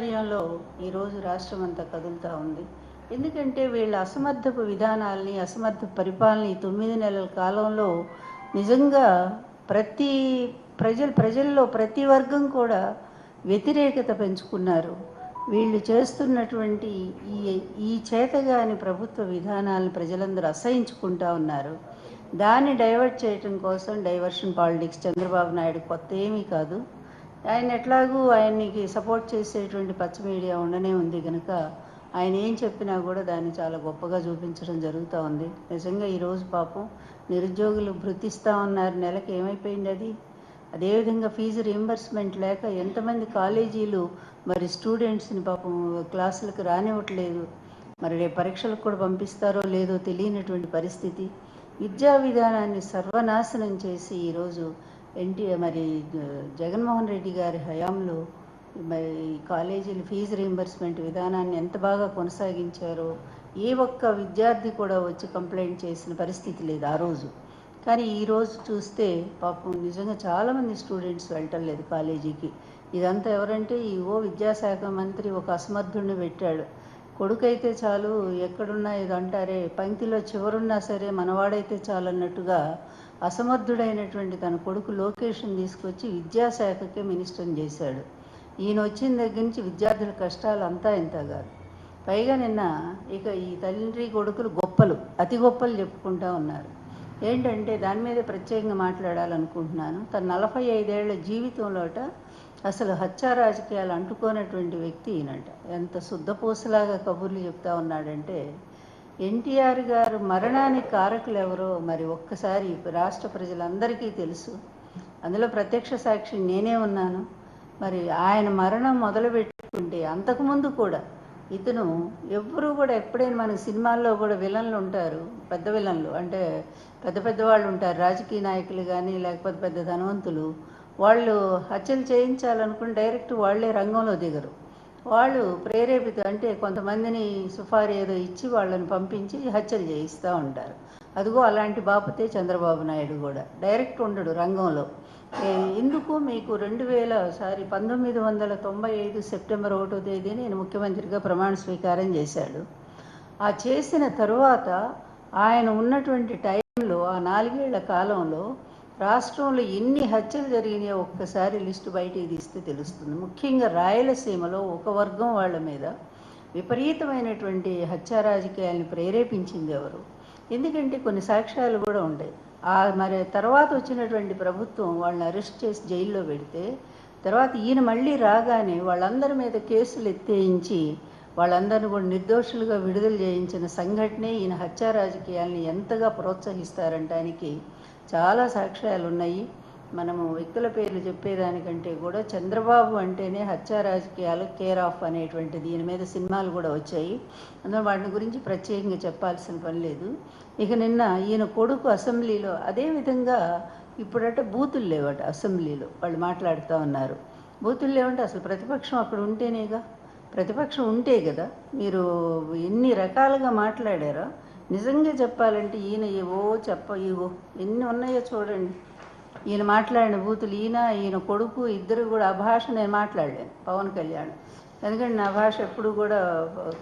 ఆధ్వర్యంలో ఈరోజు రాష్ట్రం అంతా కదులుతూ ఉంది. ఎందుకంటే వీళ్ళ అసమర్థపు విధానాల్ని అసమర్థ పరిపాలన తొమ్మిది నెలల కాలంలో నిజంగా ప్రతి ప్రజలు ప్రజల్లో ప్రతి వర్గం కూడా వ్యతిరేకత పెంచుకున్నారు. వీళ్ళు చేస్తున్నటువంటి ఈ ఈ చేతగాని ప్రభుత్వ విధానాలను ప్రజలందరూ అసహించుకుంటా ఉన్నారు. దాన్ని డైవర్ట్ చేయటం కోసం డైవర్షన్ పాలిటిక్స్ చంద్రబాబు నాయుడు కొత్త ఏమీ కాదు. ఆయన ఎట్లాగూ ఆయనకి సపోర్ట్ చేసేటువంటి పచ్చ మీడియా ఉండనే ఉంది కనుక ఆయన ఏం చెప్పినా కూడా దాన్ని చాలా గొప్పగా చూపించడం జరుగుతూ ఉంది. నిజంగా ఈరోజు పాపం నిరుద్యోగులు భృతిస్తూ ఉన్నారు. నెలకి ఏమైపోయింది అది? అదేవిధంగా ఫీజు రీంబర్స్మెంట్ లేక ఎంతమంది కాలేజీలు మరి స్టూడెంట్స్ని పాపం క్లాసులకు రానివ్వట్లేదు. మరి రేపు పరీక్షలకు కూడా పంపిస్తారో లేదో తెలియనటువంటి పరిస్థితి. విద్యా విధానాన్ని సర్వనాశనం చేసి ఈరోజు ఎన్టీ మరి జగన్మోహన్ రెడ్డి గారి హయాంలో మరి ఈ కాలేజీలు ఫీజు రీంబర్స్మెంట్ విధానాన్ని ఎంత బాగా కొనసాగించారో ఏ ఒక్క విద్యార్థి కూడా వచ్చి కంప్లైంట్ చేసిన పరిస్థితి లేదు ఆ రోజు. కానీ ఈరోజు చూస్తే పాపం నిజంగా చాలామంది స్టూడెంట్స్ వెళ్ళటం లేదు కాలేజీకి. ఇదంతా ఎవరంటే ఈ ఓ విద్యాశాఖ మంత్రి ఒక అసమర్థుడిని పెట్టాడు. కొడుకైతే చాలు ఎక్కడున్నా ఇది అంటారే పంక్తిలో చివరున్నా సరే మనవాడైతే చాలు అన్నట్టుగా అసమర్థుడైనటువంటి తన కొడుకు లోకేష్ని తీసుకొచ్చి విద్యాశాఖకే మినిస్టర్ని చేశాడు. ఈయన వచ్చిన దగ్గర నుంచి విద్యార్థుల కష్టాలు అంతా ఇంత కాదు. పైగా నిన్న ఇక ఈ తండ్రి కొడుకులు గొప్పలు అతి గొప్పలు చెప్పుకుంటా ఉన్నారు. ఏంటంటే దాని మీద ప్రత్యేకంగా మాట్లాడాలనుకుంటున్నాను. తన నలభై ఐదేళ్ళ జీవితంలోట అసలు హత్య రాజకీయాలు అంటుకోనటువంటి వ్యక్తి ఈయనంట. ఎంత శుద్ధపూసలాగా కబుర్లు చెప్తా ఉన్నాడంటే ఎన్టీఆర్ గారు మరణానికి కారకులు ఎవరో మరి ఒక్కసారి రాష్ట్ర ప్రజలందరికీ తెలుసు. అందులో ప్రత్యక్ష సాక్షి నేనే ఉన్నాను. మరి ఆయన మరణం మొదలు పెట్టుకుంటే అంతకుముందు కూడా ఇతను ఎవ్వరూ కూడా ఎప్పుడైనా మన సినిమాల్లో కూడా విలన్లు ఉంటారు పెద్ద విలన్లు. అంటే పెద్ద పెద్ద వాళ్ళు ఉంటారు రాజకీయ నాయకులు కానీ లేకపోతే పెద్ద ధనవంతులు. వాళ్ళు హత్యలు చేయించాలనుకుని డైరెక్ట్ వాళ్ళే రంగంలో దిగరు. వాళ్ళు ప్రేరేపిత అంటే కొంతమందిని సుఫారీ ఏదో ఇచ్చి వాళ్ళని పంపించి హత్యలు చేయిస్తూ ఉంటారు. అదిగో అలాంటి బాపతే చంద్రబాబు నాయుడు కూడా డైరెక్ట్ ఉండడు రంగంలో. ఎందుకు మీకు రెండు వేల సారీ పంతొమ్మిది వందల తొంభై ఐదు సెప్టెంబర్ ఒకటో తేదీ నేను ముఖ్యమంత్రిగా ప్రమాణ స్వీకారం చేశాడు. ఆ చేసిన తరువాత ఆయన ఉన్నటువంటి టైంలో ఆ నాలుగేళ్ళ కాలంలో రాష్ట్రంలో ఎన్ని హత్యలు జరిగినాయో ఒక్కసారి లిస్టు బయటికి తీస్తే తెలుస్తుంది. ముఖ్యంగా రాయలసీమలో ఒక వర్గం వాళ్ళ మీద విపరీతమైనటువంటి హత్యా రాజకీయాలను ప్రేరేపించింది ఎవరు? ఎందుకంటే కొన్ని సాక్ష్యాలు కూడా ఉంటాయి. ఆ మరి తర్వాత వచ్చినటువంటి ప్రభుత్వం వాళ్ళని అరెస్ట్ చేసి జైల్లో పెడితే తర్వాత ఈయన మళ్ళీ రాగానే వాళ్ళందరి మీద కేసులు ఎత్తేయించి వాళ్ళందరిని కూడా నిర్దోషులుగా విడుదల చేయించిన సంఘటనే ఈయన హత్యా రాజకీయాల్ని ఎంతగా ప్రోత్సహిస్తారంటానికి చాలా సాక్ష్యాలు ఉన్నాయి మనము వ్యక్తుల పేర్లు చెప్పేదానికంటే కూడా చంద్రబాబు అంటేనే హత్యా రాజకీయాలు కేర్ ఆఫ్ అనేటువంటి దీని మీద సినిమాలు కూడా వచ్చాయి. అందులో వాటిని గురించి ప్రత్యేకంగా చెప్పాల్సిన పని లేదు. ఇక నిన్న ఈయన కొడుకు అసెంబ్లీలో అదేవిధంగా ఇప్పుడట బూతులు లేవట అసెంబ్లీలో వాళ్ళు మాట్లాడుతూ ఉన్నారు. బూతులు లేవంటే అసలు ప్రతిపక్షం అక్కడ ఉంటేనేగా? ప్రతిపక్షం ఉంటే కదా? మీరు ఎన్ని రకాలుగా మాట్లాడారో నిజంగా చెప్పాలంటే ఈయన ఏవో చెప్ప ఇవో ఎన్ని ఉన్నాయో చూడండి. ఈయన మాట్లాడిన బూతులు ఈయన ఈయన కొడుకు ఇద్దరు కూడా ఆ భాష నేను మాట్లాడలేను పవన్ కళ్యాణ్. ఎందుకంటే నా భాష ఎప్పుడు కూడా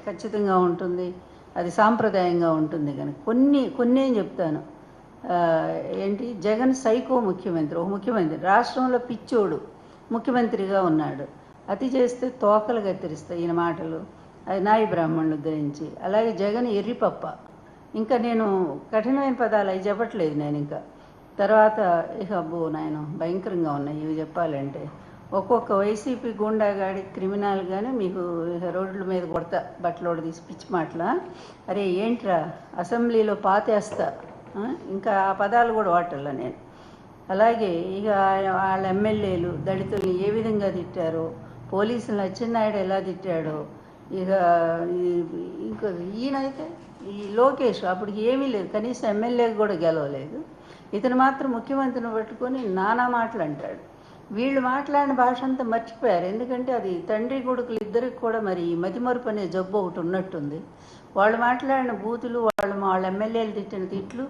ఖచ్చితంగా ఉంటుంది అది సాంప్రదాయంగా ఉంటుంది కనుక. కొన్ని కొన్ని ఏం చెప్తాను. ఏంటి? జగన్ సైకో ముఖ్యమంత్రి ఒక ముఖ్యమంత్రి. రాష్ట్రంలో పిచ్చోడు ముఖ్యమంత్రిగా ఉన్నాడు. అతి చేస్తే తోకలు కత్తిరిస్తాయి ఈయన మాటలు. అది నాయి బ్రాహ్మణులు ఉద్ధరించి. అలాగే జగన్ ఎర్రిపప్ప. ఇంకా నేను కఠినమైన పదాలు అవి చెప్పట్లేదు నేను ఇంకా. తర్వాత ఇక అబ్బో నాయన భయంకరంగా ఉన్నాయి ఇవి చెప్పాలంటే. ఒక్కొక్క వైసీపీ గుండాగాడి క్రిమినల్ కానీ మీకు ఇక రోడ్ల మీద కొడతా బట్టలోడు తీసి పిచ్చి మాటల. అరే ఏంట్రా అసెంబ్లీలో పాతేస్తా. ఇంకా ఆ పదాలు కూడా వాటల్లా నేను. అలాగే ఇక వాళ్ళ ఎమ్మెల్యేలు దళితుల్ని ఏ విధంగా తిట్టారో పోలీసులు అచ్చెన్నాయుడు ఎలా తిట్టాడో ఇక ఇంకా ఈయనైతే ఈ లోకేష్ అప్పుడు ఏమీ లేదు. కనీసం ఎమ్మెల్యేకి కూడా గెలవలేదు. ఇతను మాత్రం ముఖ్యమంత్రిని పట్టుకొని నానా మాటలు అంటాడు. వీళ్ళు మాట్లాడిన భాష అంతా మర్చిపోయారు. ఎందుకంటే అది తండ్రి కొడుకులు ఇద్దరికి కూడా మరి మతిమరుపు అనే జబ్బు ఒకటి ఉన్నట్టుంది. వాళ్ళు మాట్లాడిన బూతులు వాళ్ళు వాళ్ళ ఎమ్మెల్యేలు తిట్టిన తిట్లు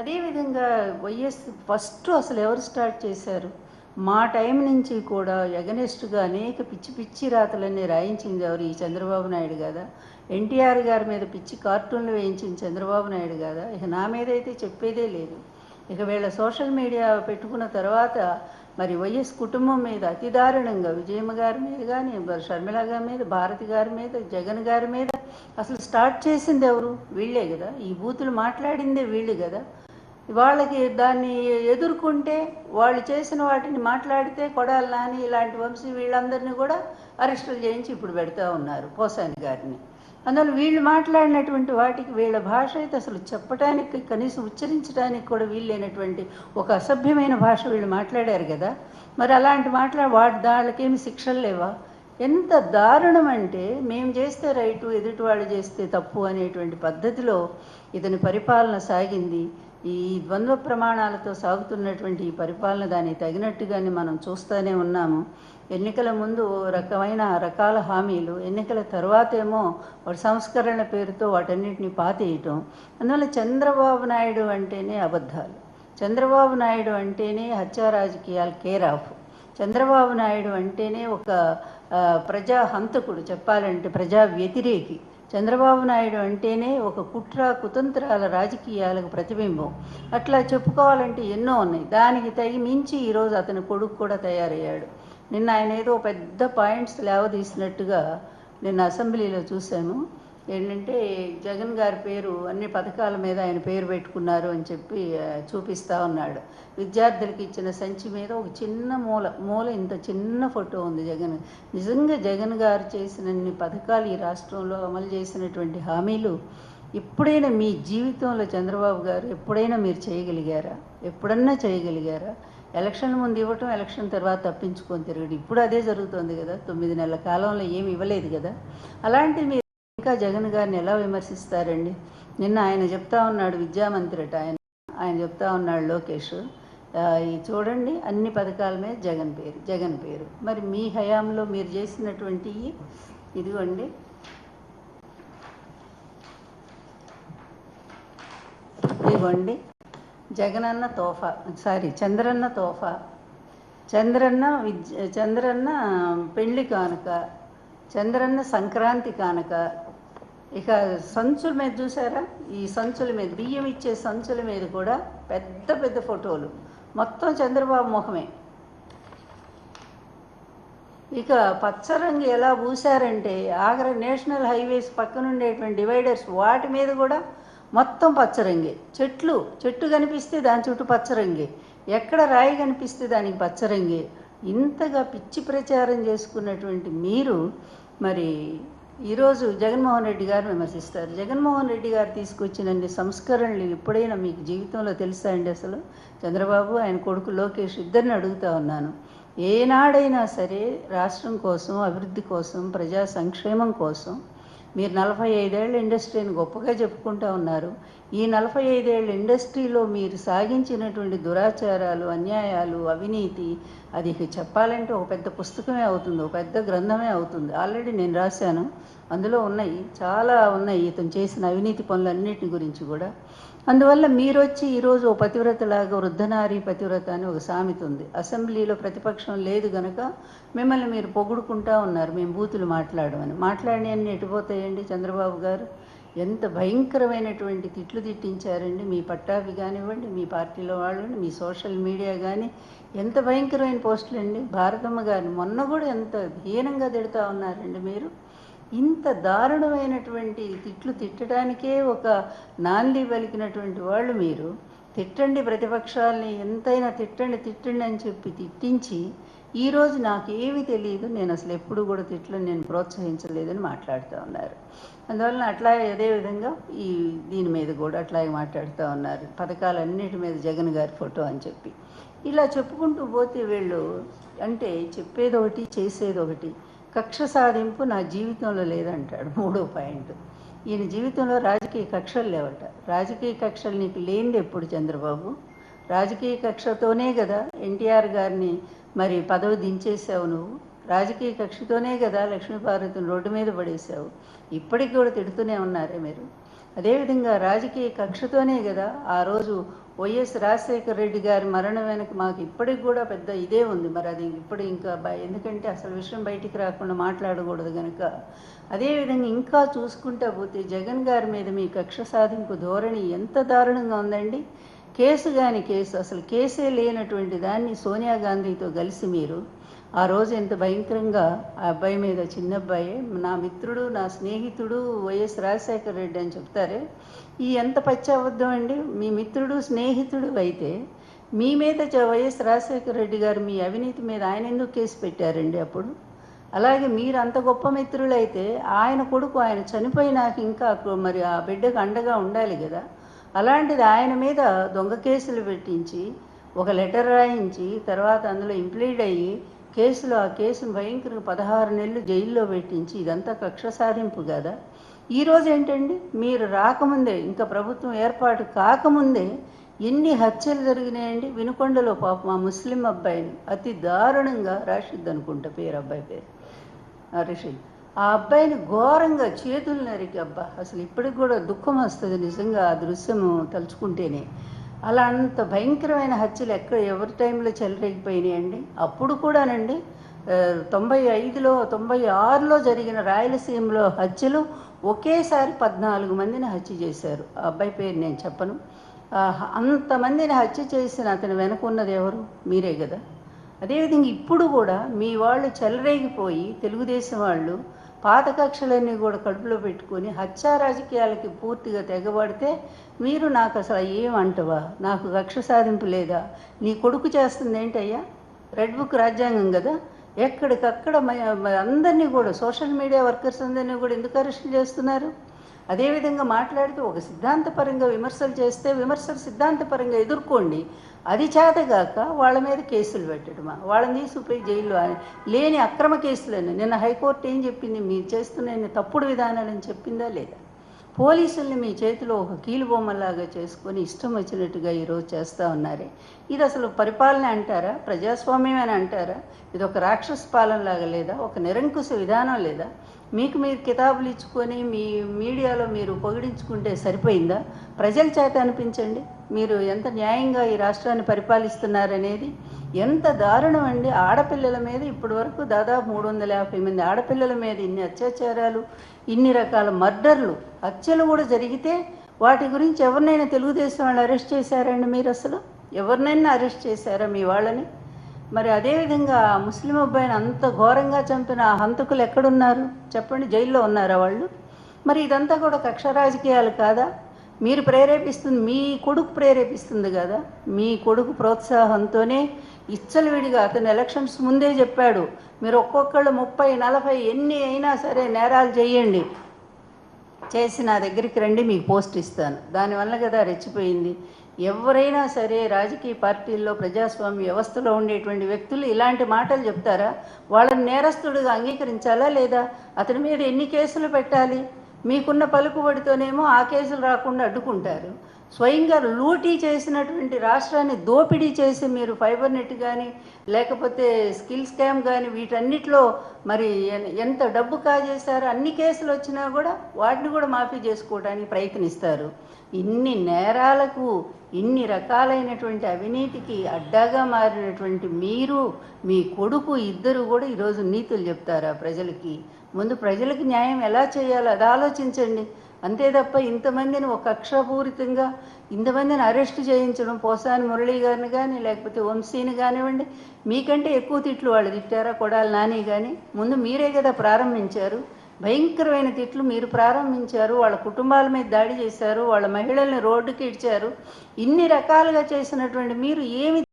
అదేవిధంగా వైఎస్ ఫస్ట్ అసలు ఎవరు స్టార్ట్ చేశారు? మా టైం నుంచి కూడా ఎగనెస్ట్గా అనేక పిచ్చి పిచ్చి రాతలన్నీ రాయించింది ఎవరు? ఈ చంద్రబాబు నాయుడు కదా. ఎన్టీఆర్ గారి మీద పిచ్చి కార్టూన్లు వేయించింది చంద్రబాబు నాయుడు కదా. ఇక నా మీద అయితే చెప్పేదే లేదు. ఇక వీళ్ళ సోషల్ మీడియా పెట్టుకున్న తర్వాత మరి వైఎస్ కుటుంబం మీద అతి దారుణంగా విజయమ్మ గారి మీద కానీ మరి షర్మిల గారి మీద భారతి గారి మీద జగన్ గారి మీద అసలు స్టార్ట్ చేసింది ఎవరు? వీళ్ళే కదా. ఈ బూతులు మాట్లాడిందే వీళ్ళు కదా. వాళ్ళకి దాన్ని ఎదుర్కొంటే వాళ్ళు చేసిన వాటిని మాట్లాడితే కొడాలి నాని ఇలాంటి వంశీ వీళ్ళందరినీ కూడా అరెస్టులు చేయించి ఇప్పుడు పెడతా ఉన్నారు పోసాని గారిని. అందువల్ల వీళ్ళు మాట్లాడినటువంటి వాటికి వీళ్ళ భాష అయితే అసలు చెప్పడానికి కనీసం ఉచ్చరించడానికి కూడా వీళ్ళైనటువంటి ఒక అసభ్యమైన భాష వీళ్ళు మాట్లాడారు కదా. మరి అలాంటి మాట్లాడి వాటి దాళ్ళకేమి శిక్షలు లేవా? ఎంత దారుణం అంటే మేము చేస్తే రైటు ఎదుటి వాళ్ళు చేస్తే తప్పు అనేటువంటి పద్ధతిలో ఇతని పరిపాలన సాగింది. ఈ ద్వంద్వ ప్రమాణాలతో సాగుతున్నటువంటి ఈ పరిపాలన దాన్ని తగినట్టుగానే మనం చూస్తూనే ఉన్నాము. ఎన్నికల ముందు ఓ రకమైన రకాల హామీలు ఎన్నికల తర్వాతేమో వాటి సంస్కరణ పేరుతో వాటన్నిటిని పాతేయటం. అందువల్ల చంద్రబాబు నాయుడు అంటేనే అబద్ధాలు. చంద్రబాబు నాయుడు అంటేనే హత్యా రాజకీయాలు కేర్ ఆఫ్. చంద్రబాబు నాయుడు అంటేనే ఒక ప్రజా హంతకుడు చెప్పాలంటే ప్రజా వ్యతిరేకి. చంద్రబాబు నాయుడు అంటేనే ఒక కుట్ర కుతంత్రాల రాజకీయాలకు ప్రతిబింబం. అట్లా చెప్పుకోవాలంటే ఎన్నో ఉన్నాయి. దానికి తగి మించి ఈరోజు అతని కొడుకు కూడా తయారయ్యాడు. నిన్న ఆయన ఏదో పెద్ద పాయింట్స్ లేవదీసినట్టుగా నిన్న అసెంబ్లీలో చూశాను. ఏంటంటే జగన్ గారి పేరు అన్ని పథకాల మీద ఆయన పేరు పెట్టుకున్నారు అని చెప్పి చూపిస్తా ఉన్నాడు. విద్యార్థులకు ఇచ్చిన సంచి మీద ఒక చిన్న మూల మూల ఇంత చిన్న ఫోటో ఉంది జగన్. నిజంగా జగన్ గారు చేసినన్ని పథకాలు ఈ రాష్ట్రంలో అమలు చేసినటువంటి హామీలు ఎప్పుడైనా మీ జీవితంలో చంద్రబాబు గారు ఎప్పుడైనా మీరు చేయగలిగారా? ఎప్పుడన్నా చేయగలిగారా? ఎలక్షన్ ముందు ఇవ్వటం ఎలక్షన్ తర్వాత తప్పించుకొని తిరగడం. ఇప్పుడు అదే జరుగుతుంది కదా. తొమ్మిది నెలల కాలంలో ఏమి ఇవ్వలేదు కదా. అలాంటి మీరు ఇంకా జగన్ గారిని ఎలా విమర్శిస్తారండి? నిన్న ఆయన చెప్తా ఉన్నాడు విద్యామంత్రిట. ఆయన ఆయన చెప్తా ఉన్నాడు లోకేష్. ఈ చూడండి అన్ని పథకాల మీద జగన్ పేరు జగన్ పేరు. మరి మీ హయాంలో మీరు చేసినటువంటి ఇదిగోండి. ఇదిగోండి. జగనన్న తోఫా సారీ చంద్రన్న తోఫా. చంద్రన్న విద్య చంద్రన్న పెళ్ళి కానుక. చంద్రన్న సంక్రాంతి కానుక. ఇక సంచుల మీద చూసారా? ఈ సంచుల మీద బియ్యం ఇచ్చే సంచుల మీద కూడా పెద్ద పెద్ద ఫోటోలు. మొత్తం చంద్రబాబు ముఖమే ఇక పచ్చరంగు ఎలా పూసారంటే ఆగ్రా నేషనల్ హైవేస్ పక్కన ఉండేటువంటి డివైడర్స్ వాటి మీద కూడా మొత్తం పచ్చరంగే. చెట్లు చెట్టు కనిపిస్తే దాని చుట్టూ పచ్చరంగే. ఎక్కడ రాయి కనిపిస్తే దానికి పచ్చరంగే. ఇంతగా పిచ్చి ప్రచారం చేసుకున్నటువంటి మీరు మరి ఈరోజు జగన్మోహన్ రెడ్డి గారు విమర్శిస్తారు. జగన్మోహన్ రెడ్డి గారు తీసుకొచ్చినన్ని సంస్కరణలు ఎప్పుడైనా మీకు జీవితంలో తెలుసా అండి అసలు? చంద్రబాబు ఆయన కొడుకు లోకేష్ ఇద్దరిని అడుగుతా ఉన్నాను. ఏనాడైనా సరే రాష్ట్రం కోసం అభివృద్ధి కోసం ప్రజా సంక్షేమం కోసం మీరు నలభై ఐదేళ్ళ ఇండస్ట్రీని గొప్పగా చెప్పుకుంటూ ఉన్నారు. ఈ నలభై ఐదేళ్ళ ఇండస్ట్రీలో మీరు సాగించినటువంటి దురాచారాలు అన్యాయాలు అవినీతి అది చెప్పాలంటే ఒక పెద్ద పుస్తకమే అవుతుంది ఒక పెద్ద గ్రంథమే అవుతుంది. ఆల్రెడీ నేను రాశాను. అందులో ఉన్నాయి చాలా ఉన్నాయి ఇతను చేసిన అవినీతి పనులన్నిటి గురించి కూడా. అందువల్ల మీరు వచ్చి ఈరోజు ఓ పతివ్రతలాగా వృద్ధనారి పతివ్రత అని ఒక సామెత ఉంది. అసెంబ్లీలో ప్రతిపక్షం లేదు గనక మిమ్మల్ని మీరు పొగుడుకుంటా ఉన్నారు మేము బూతులు మాట్లాడమని. మాట్లాడి అన్ని ఎటుపోతాయండి చంద్రబాబు గారు? ఎంత భయంకరమైనటువంటి తిట్లు తిట్టించారండి. మీ పట్టాభి కానివ్వండి మీ పార్టీలో వాళ్ళు మీ సోషల్ మీడియా కానీ ఎంత భయంకరమైన పోస్టులు అండి. భారతమ్మ గారిని మొన్న కూడా ఎంత హీనంగా తిడతా ఉన్నారండి మీరు. ఇంత దారుణమైనటువంటి తిట్లు తిట్టడానికే ఒక నాంది పలికినటువంటి వాళ్ళు మీరు. తిట్టండి ప్రతిపక్షాలని ఎంతైనా తిట్టండి తిట్టండి అని చెప్పి తిట్టించి ఈరోజు నాకేమీ తెలియదు నేను అసలు ఎప్పుడు కూడా తిట్లను నేను ప్రోత్సహించలేదని మాట్లాడుతూ ఉన్నారు. అందువలన అట్లాగే అదేవిధంగా ఈ దీని మీద కూడా అట్లాగే మాట్లాడుతూ ఉన్నారు. పథకాలన్నిటి మీద జగన్ గారి ఫోటో అని చెప్పి. ఇలా చెప్పుకుంటూ పోతే వీళ్ళు అంటే చెప్పేది ఒకటి చేసేది ఒకటి. కక్ష సాధింపు నా జీవితంలో లేదంటాడు మూడో పాయింట్. ఈయన జీవితంలో రాజకీయ కక్షలు లేవట. రాజకీయ కక్షలు నీకు లేనిది ఎప్పుడు చంద్రబాబు? రాజకీయ కక్షతోనే కదా ఎన్టీఆర్ గారిని మరి పదవి దించేసావు నువ్వు. రాజకీయ కక్షతోనే కదా లక్ష్మీపార్వతిని రోడ్డు మీద పడేసావు ఇప్పటికి కూడా తిడుతూనే ఉన్నారే మీరు. అదేవిధంగా రాజకీయ కక్షతోనే కదా ఆ రోజు వైఎస్ రాజశేఖర రెడ్డి గారి మరణం వెనక మాకు ఇప్పటికి కూడా పెద్ద ఇదే ఉంది. మరి అది ఇప్పుడు ఇంకా ఎందుకంటే అసలు విషయం బయటికి రాకుండా మాట్లాడకూడదు కనుక అదేవిధంగా ఇంకా చూసుకుంటా పోతే జగన్ గారి మీద మీ కక్ష సాధింపు ధోరణి ఎంత దారుణంగా ఉందండి. కేసు కాని కేసు అసలు కేసే లేనటువంటి దాన్ని సోనియా గాంధీతో కలిసి మీరు ఆ రోజు ఎంత భయంకరంగా ఆ అబ్బాయి మీద చిన్న అబ్బాయి నా మిత్రుడు నా స్నేహితుడు వైఎస్ రాజశేఖర రెడ్డి అని చెప్తారే ఈ ఎంత పచ్చి అబద్ధం అండి? మీ మిత్రుడు స్నేహితుడు అయితే మీ మీద వైఎస్ రాజశేఖర రెడ్డి గారు మీ అవినీతి మీద ఆయన ఎందుకు కేసు పెట్టారండి అప్పుడు? అలాగే మీరు అంత గొప్ప మిత్రులైతే ఆయన కొడుకు ఆయన చనిపోయినాక ఇంకా మరి ఆ బిడ్డకు అండగా ఉండాలి కదా. అలాంటిది ఆయన మీద దొంగ కేసులు పెట్టించి ఒక లెటర్ రాయించి తర్వాత అందులో ఇంప్లీడ్ అయ్యి కేసులో ఆ కేసును భయంకరంగా పదహారు నెలలు జైల్లో పెట్టించి ఇదంతా కక్ష సాధింపు కదా? ఈరోజు ఏంటండి? మీరు రాకముందే ఇంకా ప్రభుత్వం ఏర్పాటు కాకముందే ఎన్ని హత్యలు జరిగినాయండి? వినుకొండలో పాప మా ముస్లిం అబ్బాయిని అతి దారుణంగా రాషిద్ అనుకుంటా పేరు అబ్బాయి పేరు. ఆ ఆ అబ్బాయిని ఘోరంగా చేతులు నరికి అబ్బా అసలు ఇప్పటికి కూడా దుఃఖం వస్తుంది నిజంగా ఆ దృశ్యము తలుచుకుంటేనే. అలా అంత భయంకరమైన హత్యలు ఎక్కడ ఎవరి టైంలో చెలరేగిపోయినాయండి అప్పుడు కూడానండి తొంభై ఐదులో తొంభై ఆరులో జరిగిన రాయలసీమలో హత్యలు ఒకేసారి పద్నాలుగు మందిని హత్య చేశారు. ఆ అబ్బాయి పేరు నేను చెప్పను. అంతమందిని హత్య చేసిన అతని వెనక ఉన్నది ఎవరు? మీరే కదా. అదేవిధంగా ఇప్పుడు కూడా మీ వాళ్ళు చెలరేగిపోయి తెలుగుదేశం వాళ్ళు పాత కక్షలన్నీ కూడా కడుపులో పెట్టుకొని హత్యా రాజకీయాలకి పూర్తిగా తెగబడితే మీరు నాకు అసలు ఏమంటవా నాకు కక్ష సాధింపు లేదా? నీ కొడుకు చేస్తుంది ఏంటయ్యా? రెడ్ బుక్ రాజ్యాంగం కదా. ఎక్కడికక్కడ మ- అందరినీ కూడా సోషల్ మీడియా వర్కర్స్ అందరినీ కూడా ఎందుకు అరెస్ట్ చేస్తున్నారు? అదేవిధంగా మాట్లాడితే ఒక సిద్ధాంతపరంగా విమర్శలు చేస్తే విమర్శలు సిద్ధాంతపరంగా ఎదుర్కోండి. అది చేతగాక వాళ్ళ మీద కేసులు పెట్టడమా? వాళ్ళని తీసుకుపోయి జైల్లో లేని అక్రమ కేసులను నిన్న హైకోర్టు ఏం చెప్పింది? మీరు చేస్తున్న తప్పుడు విధానాలని చెప్పిందా లేదా? పోలీసుల్ని మీ చేతిలో ఒక కీలుబొమ్మలాగా చేసుకొని ఇష్టం వచ్చినట్టుగా ఈరోజు చేస్తూ ఉన్నారే. ఇది అసలు పరిపాలన అంటారా? ప్రజాస్వామ్యం అని అంటారా? ఇది ఒక రాక్షస పాలనలాగా లేదా? ఒక నిరంకుశ విధానం లేదా? మీకు మీరు కితాబులు ఇచ్చుకొని మీ మీడియాలో మీరు పొగిడించుకుంటే సరిపోయిందా? ప్రజల చేత అనిపించండి. మీరు ఎంత న్యాయంగా ఈ రాష్ట్రాన్ని పరిపాలిస్తున్నారనేది ఎంత దారుణం అండి. ఆడపిల్లల మీద ఇప్పటి వరకు దాదాపు మూడు వందల యాభై మంది ఆడపిల్లల మీద ఇన్ని అత్యాచారాలు ఇన్ని రకాల మర్డర్లు హత్యలు కూడా జరిగితే వాటి గురించి ఎవరినైనా తెలుగుదేశం వాళ్ళు అరెస్ట్ చేశారండి మీరు అసలు? ఎవరినైనా అరెస్ట్ చేశారా మీ వాళ్ళని? మరి అదేవిధంగా ముస్లిం అబ్బాయిని అంత ఘోరంగా చంపిన హంతకులు ఎక్కడున్నారు? చెప్పండి జైల్లో ఉన్నారా వాళ్ళు? మరి ఇదంతా కూడా కక్ష రాజకీయాలు కాదా? మీరు ప్రేరేపిస్తుంది మీ కొడుకు ప్రేరేపిస్తుంది కదా? మీ కొడుకు ప్రోత్సాహంతోనే ఇచ్చలవిడిగా అతను ఎలక్షన్స్ ముందే చెప్పాడు మీరు ఒక్కొక్కళ్ళు ముప్పై నలభై ఎన్ని అయినా సరే నేరాలు చేయండి. చేసి నా దగ్గరికి రండి మీకు పోస్ట్ ఇస్తాను. దానివల్ల కదా రెచ్చిపోయింది. ఎవరైనా సరే రాజకీయ పార్టీల్లో ప్రజాస్వామ్య వ్యవస్థలో ఉండేటువంటి వ్యక్తులు ఇలాంటి మాటలు చెప్తారా? వాళ్ళని నేరస్తుడుగా అంగీకరించాలా లేదా? అతని మీద ఎన్ని కేసులు పెట్టాలి? మీకున్న పలుకుబడితోనేమో ఆ కేసులు రాకుండా అడ్డుకుంటారు. స్వయంగా లూటీ చేసినటువంటి రాష్ట్రాన్ని దోపిడీ చేసి మీరు ఫైబర్ నెట్ కానీ లేకపోతే స్కిల్ స్కామ్ కానీ వీటన్నిటిలో మరి ఎంత డబ్బు కాజేశారో అన్ని కేసులు వచ్చినా కూడా వాటిని కూడా మాఫీ చేసుకోవడానికి ప్రయత్నిస్తారు. ఇన్ని నేరాలకు ఇన్ని రకాలైనటువంటి అవినీతికి అడ్డాగా మారినటువంటి మీరు మీ కొడుకు ఇద్దరు కూడా ఈరోజు నీతులు చెప్తారా ప్రజలకి. ముందు ప్రజలకు న్యాయం ఎలా చేయాలో అది ఆలోచించండి. అంతే తప్ప ఇంతమందిని ఒక కక్షపూరితంగా ఇంతమందిని అరెస్ట్ చేయించడం పోసాని మురళి గారిని కానీ లేకపోతే వంశీని కానివ్వండి మీకంటే ఎక్కువ తిట్లు వాళ్ళు తిట్టారా కొడాలి నాని కానీ ముందు మీరే కదా ప్రారంభించారు. భయంకరమైన తిట్లు మీరు ప్రారంభించారు. వాళ్ళ కుటుంబాల మీద దాడి చేశారు. వాళ్ళ మహిళల్ని రోడ్డుకి ఇడ్చారు. ఇన్ని రకాలుగా చేసినటువంటి మీరు ఏమి